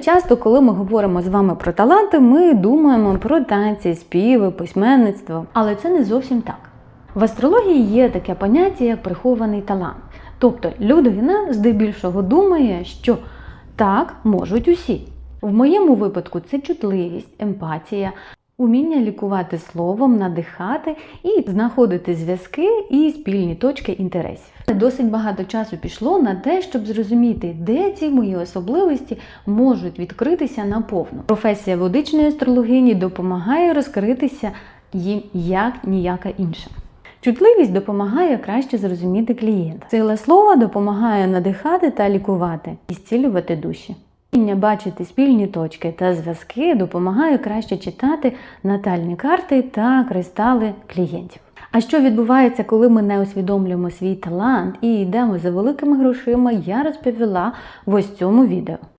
часто, коли ми говоримо з вами про таланти, ми думаємо про танці, співи, письменництво. Але це не зовсім так. В астрології є таке поняття, як прихований талант. Тобто людина здебільшого думає, що так можуть усі. В моєму випадку це чутливість, емпатія, уміння лікувати словом, надихати і знаходити зв'язки і спільні точки інтересів. Досить багато часу пішло на те, щоб зрозуміти, де ці мої особливості можуть відкритися наповну. Професія водичної астрологині допомагає розкритися їм як ніяка інша. Чутливість допомагає краще зрозуміти клієнта. Сила слова допомагає надихати та лікувати і зцілювати душі. Вміння бачити спільні точки та зв'язки допомагає краще читати натальні карти та кристали клієнтів. А що відбувається, коли ми не усвідомлюємо свій талант і йдемо за великими грошима, я розповіла в ось цьому відео.